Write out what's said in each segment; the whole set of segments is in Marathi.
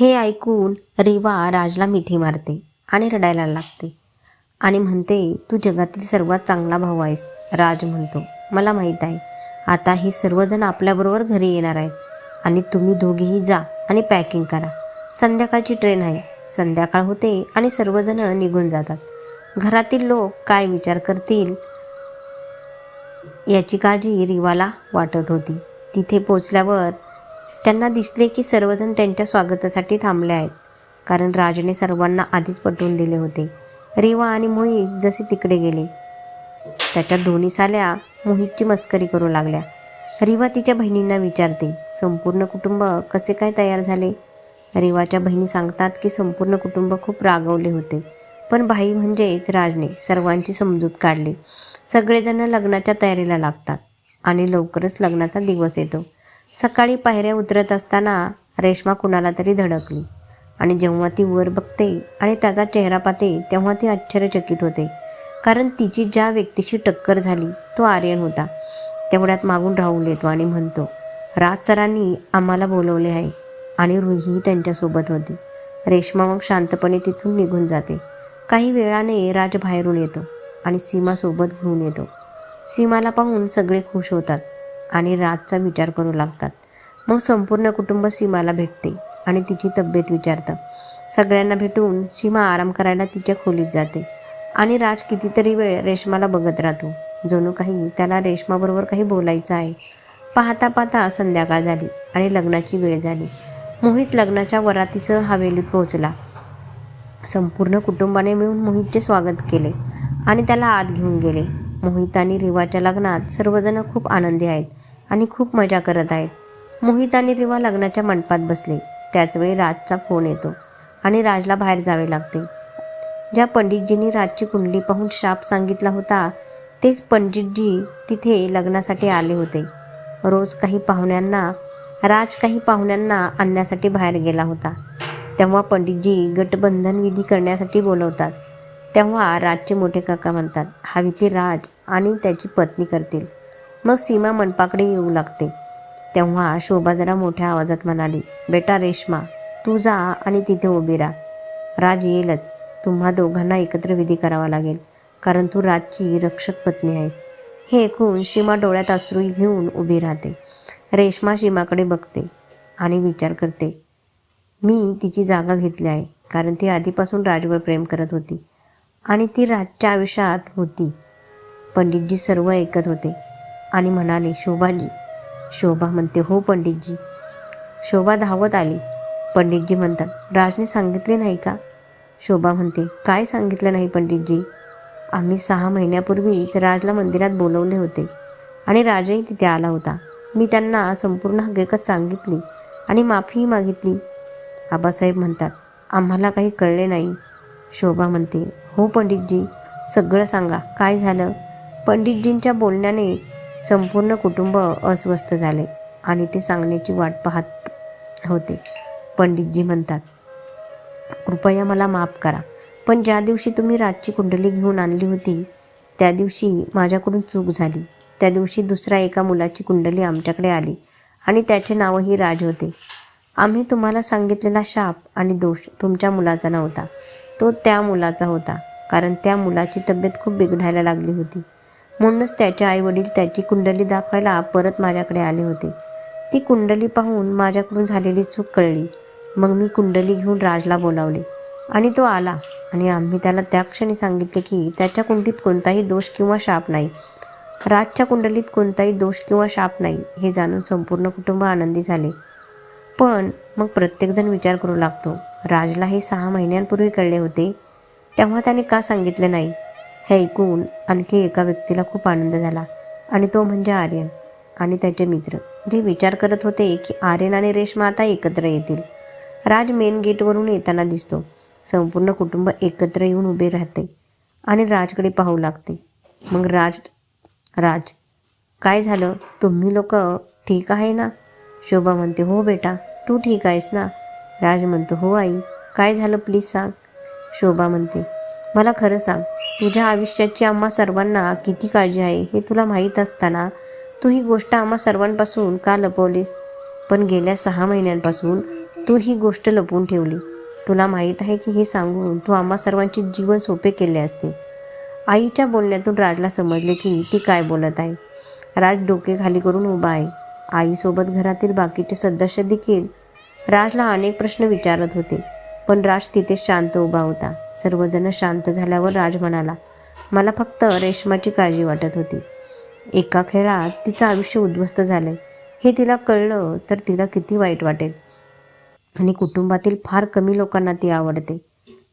हे ऐकून रिवा राजला मिठी मारते आणि रडायला लागते. आणि म्हणते तू जगातील सर्वात चांगला भाऊ आहेस राज म्हणतो. मला माहीत आहे आता हे सर्वजण आपल्याबरोबर घरी येणार आहेत. आणि तुम्ही दोघेही जा आणि पॅकिंग करा. संध्याकाळची ट्रेन आहे. संध्याकाळ होते आणि सर्वजण निघून जातात. घरातील लोक काय विचार करतील याची काळजी रिवाला वाटत होती. तिथे पोचल्यावर त्यांना दिसले की सर्वजण त्यांच्या स्वागतासाठी थांबले आहेत. कारण राजने सर्वांना आधीच पटवून दिले होते. रिवा आणि मोहित जसे तिकडे गेले. त्याच्या दोन्ही साल्या मोहितची मस्करी करू लागल्या. रिवा तिच्या बहिणींना विचारते संपूर्ण कुटुंब कसे काय तयार झाले? रिवाच्या बहिणी सांगतात की संपूर्ण कुटुंब खूप रागवले होते. पण भाई म्हणजेच राजने सर्वांची समजूत काढली. सगळेजण लग्नाच्या तयारीला लागतात आणि लवकरच लग्नाचा दिवस येतो. सकाळी पायऱ्या उतरत असताना रेश्मा कुणाला तरी धडकली. आणि जेव्हा ती वर बघते आणि त्याचा चेहरा पाहते तेव्हा ती आश्चर्यचकित होते. कारण तिची ज्या व्यक्तीशी टक्कर झाली तो आर्यन होता. तेवढ्यात मागून राहुल येतो आणि म्हणतो राज सरांनी आम्हाला बोलवले आहे आणि रुहीही त्यांच्यासोबत होती. रेश्मा मग शांतपणे तिथून निघून जाते. काही वेळाने राज बाहेरून येतो आणि सीमासोबत घेऊन येतो. सीमाला पाहून सगळे खुश होतात. आणि राजचा विचार करू लागतात. मग संपूर्ण कुटुंब सीमाला भेटते आणि तिची तब्येत विचारतं. सगळ्यांना भेटून सीमा आराम करायला तिच्या खोलीत जाते. आणि राज कितीतरी वेळ रेशमाला बघत राहतो. जणू काही त्याला रेशमाबरोबर काही बोलायचं आहे. पाहता पाहता संध्याकाळ झाली आणि लग्नाची वेळ झाली. मोहित लग्नाच्या वरातीसह हवेलीत पोहोचला. संपूर्ण कुटुंबाने मिळून मोहितचे स्वागत केले आणि त्याला आत घेऊन गेले. मोहित आणि रिवाच्या लग्नात सर्वजण खूप आनंदी आहेत आणि खूप मजा करत आहेत. मोहित आणि रिवा लग्नाच्या मंडपात बसले. त्याचवेळी राजचा फोन येतो आणि राजला बाहेर जावे लागते. ज्या पंडितजींनी राजची कुंडली पाहून शाप सांगितला होता तेच पंडितजी तिथे लग्नासाठी आले होते. रोज काही पाहुण्यांना राज काही पाहुण्यांना आणण्यासाठी बाहेर गेला होता. तेव्हा पंडितजी गटबंधन विधी करण्यासाठी बोलवतात. तेव्हा राजचे मोठे काका म्हणतात हा विधी राज आणि त्याची पत्नी करतील. मग सीमा मनपाकडे येऊ लागते. तेव्हा शोभा जरा मोठ्या आवाजात म्हणाली बेटा रेश्मा तू जा आणि तिथे उभी राहा. राज येईलच. तुम्हा दोघांना एकत्र विधी करावा लागेल कारण तू राजची रक्षक पत्नी आहेस. हे ऐकून सीमा डोळ्यात अश्रू घेऊन उभी राहते. रेश्मा सीमाकडे बघते आणि विचार करते मी तिची जागा घेतली आहे कारण ती आधीपासून राजवर प्रेम करत होती आणि ती राजच्या आयुष्यात होती. पंडितजी सर्व ऐकत होते. आणि म्हणाले शोभाजी शोभा म्हणते हो पंडितजी. शोभा धावत आली. पंडितजी म्हणतात राजने सांगितले नाही का? शोभा म्हणते काय सांगितलं नाही पंडितजी? आम्ही सहा महिन्यापूर्वीच राजला मंदिरात बोलवले होते आणि राजही तिथे आला होता. मी त्यांना संपूर्ण हकीकत सांगितली आणि माफीही मागितली. आबासाहेब म्हणतात आम्हाला काही कळले नाही. शोभा म्हणते हो पंडितजी सगळं सांगा. काय झालं? पंडितजींच्या बोलण्याने संपूर्ण कुटुंब अस्वस्थ झाले आणि ते सांगण्याची वाट पाहत होते. पंडितजी म्हणतात कृपया मला माफ करा पण ज्या दिवशी तुम्ही रातची कुंडली घेऊन आणली होती त्या दिवशी माझ्याकडून चूक झाली. त्या दिवशी दुसऱ्या एका मुलाची कुंडली आमच्याकडे आली आणि त्याचे नावही राज होते. आम्ही तुम्हाला सांगितलेला शाप आणि दोष तुमच्या मुलाचा नव्हता. तो त्या मुलाचा होता कारण त्या मुलाची तब्येत खूप बिघडायला लागली होती. म्हणूनच त्याचे आईवडील त्याची कुंडली दाखवायला परत माझ्याकडे आले होते. ती कुंडली पाहून माझ्याकडून झालेली चूक कळली. मग मी कुंडली घेऊन राजला बोलावले. आणि तो आला आणि आम्ही त्याला त्या क्षणी सांगितले की त्याच्या कुंडलीत कोणताही दोष किंवा शाप नाही. राजच्या कुंडलीत कोणताही दोष किंवा शाप नाही हे जाणून संपूर्ण कुटुंब आनंदी झाले. पण मग प्रत्येकजण विचार करू लागतो राजला हे सहा महिन्यांपूर्वी कळले होते तेव्हा त्याने का सांगितले नाही? हे ऐकून आणखी एका व्यक्तीला खूप आनंद झाला आणि तो म्हणजे आर्यन आणि त्याचे मित्र जे विचार करत होते की आर्यन आणि रेश्मा आता एकत्र येतील. राज मेन गेटवरून येताना दिसतो. संपूर्ण कुटुंब एकत्र येऊन उभे राहते आणि राजकडे पाहू लागते. मग राज राज काय झालं? तुम्ही लोक ठीक आहे ना? शोभा म्हणते हो बेटा तू ठीक आहेस ना? राज म्हणतो हो आई काय झालं प्लीज सांग? शोभा म्हणते मला खरं सांग तुझ्या आयुष्याची आम्हा सर्वांना किती काळजी आहे हे तुला माहीत असताना तू ही गोष्ट आम्हा सर्वांपासून का लपवलीस? पण गेल्या सहा महिन्यांपासून तू ही गोष्ट लपवून ठेवली. तुला माहीत आहे की हे सांगून तू आम्हा सर्वांचे जीवन सोपे केले असते. आईच्या बोलण्यातून राजला समजले की ती काय बोलत आहे. राज डोके खाली करून उभा आहे. आईसोबत घरातील बाकीचे सदस्य देखील राजला अनेक प्रश्न विचारत होते. पण राज तिथे शांत उभा होता. सर्वजण शांत झाल्यावर राज म्हणाला मला फक्त रेशमाची काळजी वाटत होती. एका खेळात तिचं आयुष्य उद्ध्वस्त झालंय. हे तिला कळलं तर तिला किती वाईट वाटेल. आणि कुटुंबातील फार कमी लोकांना ती आवडते.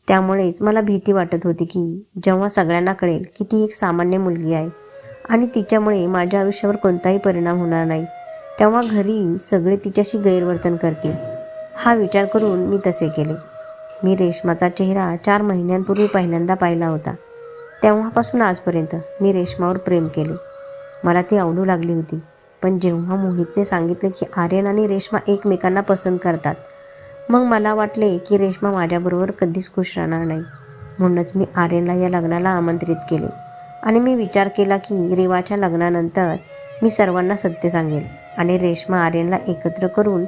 त्यामुळेच मला भीती वाटत होती की जेव्हा सगळ्यांना कळेल की ती एक सामान्य मुलगी आहे आणि तिच्यामुळे माझ्या आयुष्यावर कोणताही परिणाम होणार नाही तेव्हा घरी सगळे तिच्याशी गैरवर्तन करतील. हा विचार करून मी तसे केले. मी रेशमाचा चेहरा चार महिन्यांपूर्वी पहिल्यांदा पाहिला होता. तेव्हापासून आजपर्यंत मी रेशमावर प्रेम केले. मला ती आवडू लागली होती. पण जेव्हा मोहितने सांगितले की आर्यन आणि रेशमा एकमेकांना पसंत करतात मग मला वाटले की रेशमा माझ्याबरोबर कधीच खुश राहणार नाही. म्हणूनच मी आर्यनला या लग्नाला आमंत्रित केले आणि मी विचार केला की रेवाच्या लग्नानंतर मी सर्वांना सत्य सांगेल आणि रेशमा आर्यनला एकत्र करून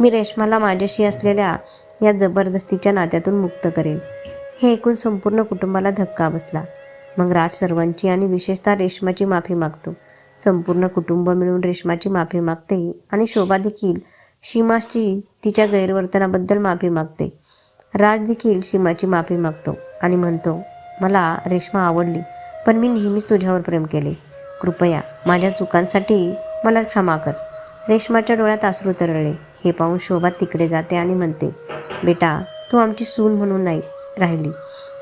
मी रेशमाला माझ्याशी असलेल्या या जबरदस्तीच्या नात्यातून मुक्त करेल. हे ऐकून संपूर्ण कुटुंबाला धक्का बसला. मग राज सर्वांची आणि विशेषतः रेशमाची माफी मागतो. संपूर्ण कुटुंब मिळून रेशमाची माफी मागते आणि शोभा देखील सीमाची तिच्या गैरवर्तनाबद्दल माफी मागते. राज देखील सीमाची माफी मागतो आणि म्हणतो मला रेश्मा आवडली पण मी नेहमीच तुझ्यावर प्रेम केले. कृपया माझ्या चुकांसाठी मला क्षमा कर. रेशमाच्या डोळ्यात आसरू तरळले. हे पाहून शोभा तिकडे जाते आणि म्हणते बेटा तू आमची सून म्हणून नाही राहिली.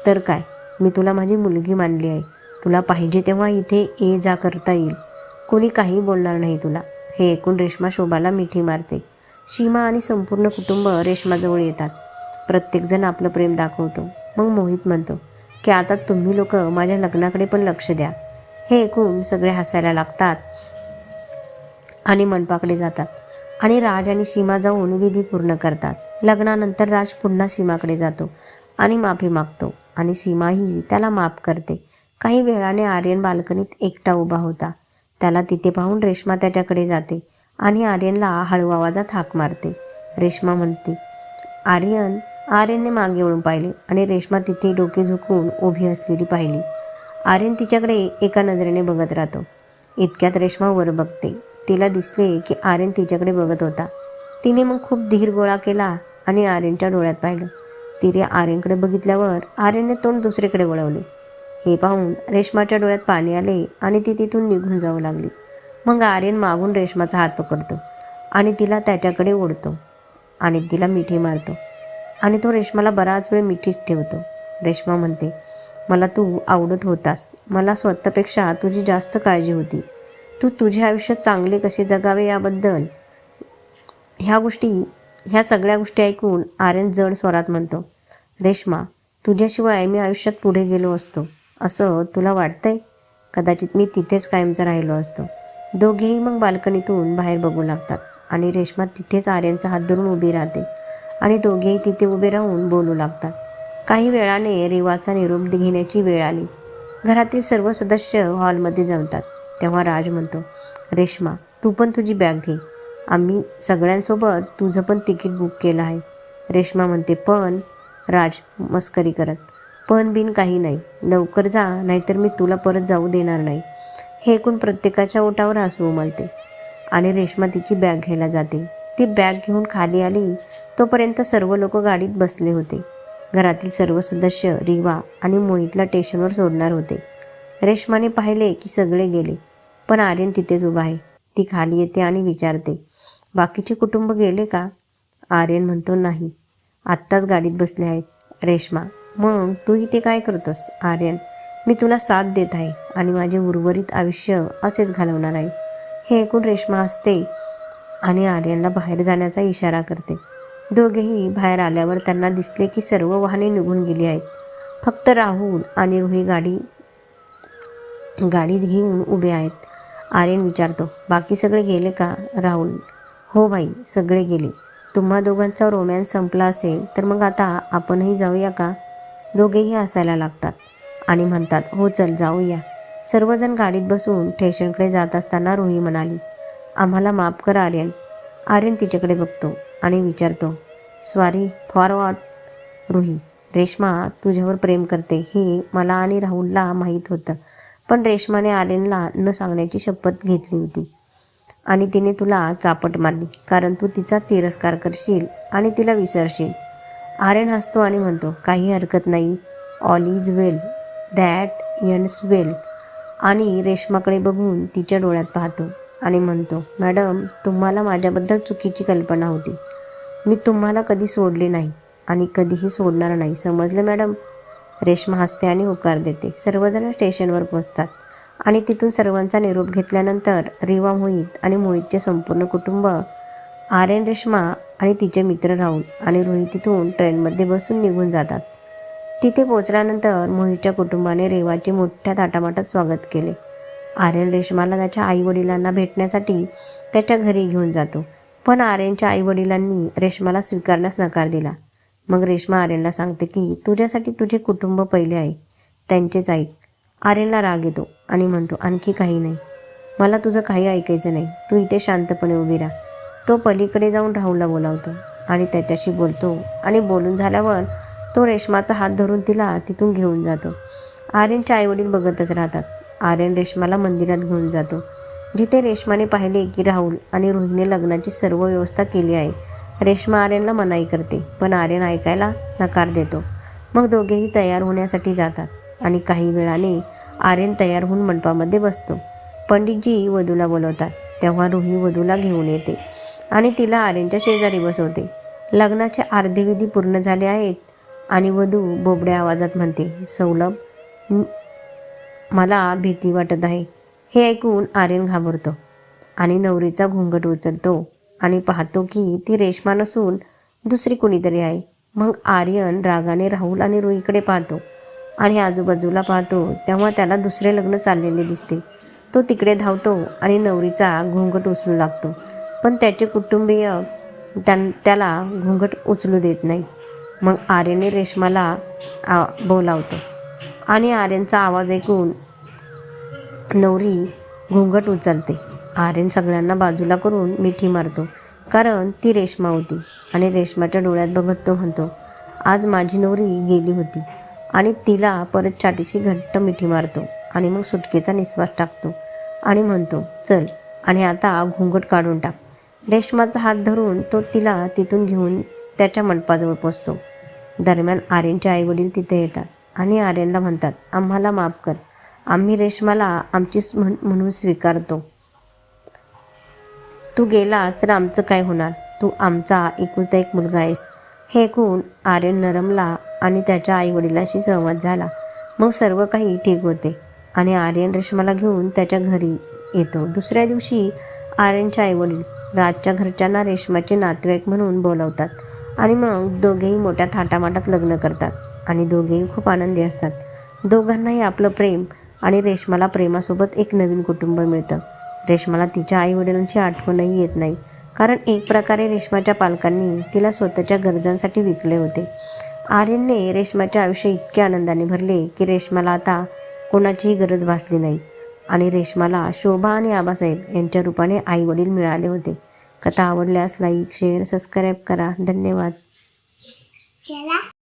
तर काय? मी तुला माझी मुलगी मानली आहे. तुला पाहिजे तेव्हा इथे ये जा करता येईल. कोणी काही बोलणार नाही तुला. हे ऐकून रेश्मा शोभाला मिठी मारते. सीमा आणि संपूर्ण कुटुंब रेश्माजवळ येतात. प्रत्येकजण आपलं प्रेम दाखवतो. मग मोहित म्हणतो की आता तुम्ही लोक माझ्या लग्नाकडे पण लक्ष द्या. हे ऐकून सगळे हसायला लागतात. आणि मंडपाकडे जातात. आणि राज आणि सीमा जाऊन विधी पूर्ण करतात. लग्नानंतर राज पुन्हा सीमाकडे जातो आणि माफी मागतो आणि सीमाही त्याला माफ करते. काही वेळाने आर्यन बाल्कनीत एकटा उभा होता. त्याला तिथे पाहून रेश्मा त्याच्याकडे जाते आणि आर्यनला हळू आवाजात हाक मारते. रेश्मा म्हणते आर्यन आर्यनने मागे वळून पाहिले आणि रेश्मा तिथे डोके झुकवून उभी असलेली पाहिली. आर्यन तिच्याकडे एका नजरेने बघत राहतो. इतक्यात रेश्मा वर बघते. तिला दिसले की आर्यन तिच्याकडे बघत होता. तिने मग खूप धीर गोळा केला आणि आर्यनच्या डोळ्यात पाहिलं. तिने आर्यनकडे बघितल्यावर आर्यनने तोंड दुसरीकडे वळवले. हे पाहून रेशमाच्या डोळ्यात पाणी आले आणि ती तिथून निघून जाऊ लागली. मग आर्यन मागून रेशमाचा हात पकडतो आणि तिला त्याच्याकडे ओढतो आणि तिला मिठी मारतो आणि तो रेशमाला बराच वेळ मिठीच ठेवतो. रेश्मा म्हणते मला तू आवडत होतास. मला स्वतःपेक्षा तुझी जास्त काळजी होती. तू तुझ्या आयुष्यात चांगले कसे जगावे याबद्दल? ह्या गोष्टी ह्या सगळ्या गोष्टी ऐकून आर्यन जड स्वरात म्हणतो रेश्मा तुझ्याशिवाय मी आयुष्यात पुढे गेलो असतो. असं तुला वाटतंय? कदाचित मी तिथेच कायमचा राहिलो असतो. दोघेही मग बाल्कनीतून बाहेर बघू लागतात आणि रेश्मा तिथेच आर्यनचा हात धरून उभी राहते आणि दोघेही तिथे उभे राहून बोलू लागतात. काही वेळाने रिवाचा निरोप घेण्याची वेळ आली. घरातील सर्व सदस्य हॉलमध्ये जमतात तेव्हा राज म्हणतो रेश्मा तू पण तुझी बॅग घे. आम्ही सगळ्यांसोबत तुझं पण तिकीट बुक केलं आहे. रेश्मा म्हणते पण राज मस्करी करत पण बिन काही नाही. लवकर जा नाहीतर मी तुला परत जाऊ देणार नाही. हे ऐकून प्रत्येकाच्या ओटावर हसू उमलते आणि रेश्मा तिची बॅग घ्यायला जाते. ती बॅग घेऊन खाली आली तोपर्यंत सर्व लोक गाडीत बसले होते. घरातील सर्व सदस्य रिवा आणि मोहितला स्टेशनवर सोडणार होते. रेश्माने पाहिले की सगळे गेले. पण आर्यन तिथेच उभा आहे. ती खाली येते आणि विचारते बाकीचे कुटुंब गेले का? आर्यन म्हणतो नाही. आत्ताच गाडीत बसले आहेत. रेश्मा मग तू इथे काय करतोस? आर्यन मी तुला साथ देत आहे आणि माझे उर्वरित आयुष्य असेच घालवणार आहे. हे ऐकून रेश्मा असते आणि आर्यनला बाहेर जाण्याचा इशारा करते. दोघेही बाहेर आल्यावर त्यांना दिसले की सर्व वाहने निघून गेली आहेत. फक्त राहुल आणि रुही गाडी गाडीत घेऊन उभे आहेत. आर्यन विचारतो बाकी सगळे गेले का राहुल? हो भाई सगळे गेले. तुम्हा दोघांचा रोमॅन्स संपला असेल तर मग आता आपणही जाऊया का? दोघेही हसायला लागतात. आणि म्हणतात हो चल जाऊया. सर्वजण गाडीत बसून स्टेशनकडे जात असताना रोही म्हणाली आम्हाला माफ कर आर्यन. आर्यन तिच्याकडे बघतो आणि विचारतो sorry for what Ruhi Reshma तुझ्यावर प्रेम करते हे मला आणि राहुलला माहीत होतं. पण रेश्माने आर्यनला न सांगण्याची शपथ घेतली होती. आणि तिने तुला चापट मारली कारण तू तिचा तिरस्कार करशील आणि तिला विसरशील. आर्यन हसतो आणि म्हणतो काही हरकत नाही. All is well that ends well आणि रेश्माकडे बघून तिच्या डोळ्यात पाहतो आणि म्हणतो मॅडम तुम्हाला माझ्याबद्दल चुकीची कल्पना होती. मी तुम्हाला कधी सोडले नाही आणि कधीही सोडणार नाही. समजलं मॅडम? रेश्मा हसते आणि होकार देते. सर्वजण स्टेशनवर पोचतात आणि तिथून सर्वांचा निरोप घेतल्यानंतर रिवा मोहित आणि मोहितचे संपूर्ण कुटुंब आर्यन रेश्मा आणि तिचे मित्र राहुल आणि रोहित तिथून ट्रेनमध्ये बसून निघून जातात. तिथे पोचल्यानंतर मोहितच्या कुटुंबाने रेवाचे मोठ्या ताटामाटात स्वागत केले. आर्यन रेश्माला त्याच्या आईवडिलांना भेटण्यासाठी त्याच्या घरी घेऊन जातो. पण आर्यनच्या आईवडिलांनी रेश्माला स्वीकारण्यास नकार दिला. मग रेश्मा आर्यनला सांगते की तुझ्यासाठी तुझे कुटुंब पहिले आहे. त्यांचेच ऐक आर्यनला राग येतो आणि म्हणतो आणखी काही नाही. मला तुझं काही ऐकायचं नाही. तू इथे शांतपणे उभी राहा. तो पलीकडे जाऊन राहुलला बोलावतो आणि त्याच्याशी बोलतो आणि बोलून झाल्यावर तो रेश्माचा हात धरून तिला तिथून घेऊन जातो. आर्यनचे आईवडील बघतच राहतात. आर्यन रेश्माला मंदिरात घेऊन जातो. जिथे रेश्माने पाहिले की राहुल आणि रोहिणीने लग्नाची सर्व व्यवस्था केली आहे रेश्मा आर्यनला मनाई करते पण आर्यन ऐकायला नकार देतो. मग दोघेही तयार होण्यासाठी जातात आणि काही वेळाने आर्यन तयार होऊन मंडपामध्ये बसतो. पंडितजी वधूला बोलवतात तेव्हा रुही वधूला घेऊन येते आणि तिला आर्यनच्या शेजारी बसवते. लग्नाचे अर्धे विधी पूर्ण झाले आहेत आणि वधू बोबड्या आवाजात म्हणते सौलभ मला भीती वाटत आहे. हे ऐकून आर्यन घाबरतो आणि नवरीचा घुंगट उचलतो. आणि पाहतो की ती रेश्मा नसून दुसरी कुणीतरी आहे. मग आर्यन रागाने राहुल आणि रुईकडे पाहतो आणि आजूबाजूला पाहतो तेव्हा त्याला दुसरे लग्न चाललेले दिसते. तो तिकडे धावतो आणि नवरीचा घुंगट उचलू लागतो. पण त्याचे कुटुंबीय त्यां त्याला घुंगट उचलू देत नाही. मग आर्यने रेश्माला आ बोलावतो आणि आर्यनचा आवाज ऐकून नवरी घोंगट उचलते. आर्यन सगळ्यांना बाजूला करून मिठी मारतो. कारण ती रेश्मा होती आणि रेश्माच्या डोळ्यात बघत तो म्हणतो आज माझी नवरी गेली होती. आणि तिला परत चाटीशी घट्ट मिठी मारतो आणि मग सुटकेचा निश्वास टाकतो आणि म्हणतो चल आणि आता घुंगट काढून टाक. रेश्माचा हात धरून तो तिला तिथून घेऊन त्याच्या मंडपाजवळ पोचतो. दरम्यान आर्यनचे आईवडील तिथे येतात आणि आर्यनला म्हणतात आम्हाला माफ कर. आम्ही रेश्माला आमची म्हण म्हणून स्वीकारतो. तू गेलास तर आमचं काय होणार? तू आमचा एकुलता एक मुलगा आहेस. हे ऐकून आर्यन नरमला आणि त्याच्या आईवडिलाशी सहमत झाला. मग सर्व काही ठीक होते आणि आर्यन रेश्माला घेऊन त्याच्या घरी येतो. दुसऱ्या दिवशी आर्यनच्या आईवडील राजच्या घरच्यांना रेश्माचे नातेवाईक म्हणून बोलवतात आणि मग दोघेही मोठ्या थाटामाटात लग्न करतात आणि दोघेही खूप आनंदी असतात. दोघांनाही आपलं प्रेम आणि रेश्माला प्रेमासोबत एक नवीन कुटुंब मिळतं. रेश्माला तिच्या आईवडिलांची आठवणही येत नाही. कारण एक प्रकारे रेश्माच्या पालकांनी तिला स्वतःच्या गरजांसाठी विकले होते. आर्यनने रेश्माचे आयुष्य इतके आनंदाने भरले की रेश्माला आता कोणाचीही गरज भासली नाही. आणि रेश्माला शोभा आणि आबासाहेब यांच्या रूपाने आईवडील मिळाले होते. कथा आवडल्यास लाईक शेअर सबस्क्राईब करा. धन्यवाद.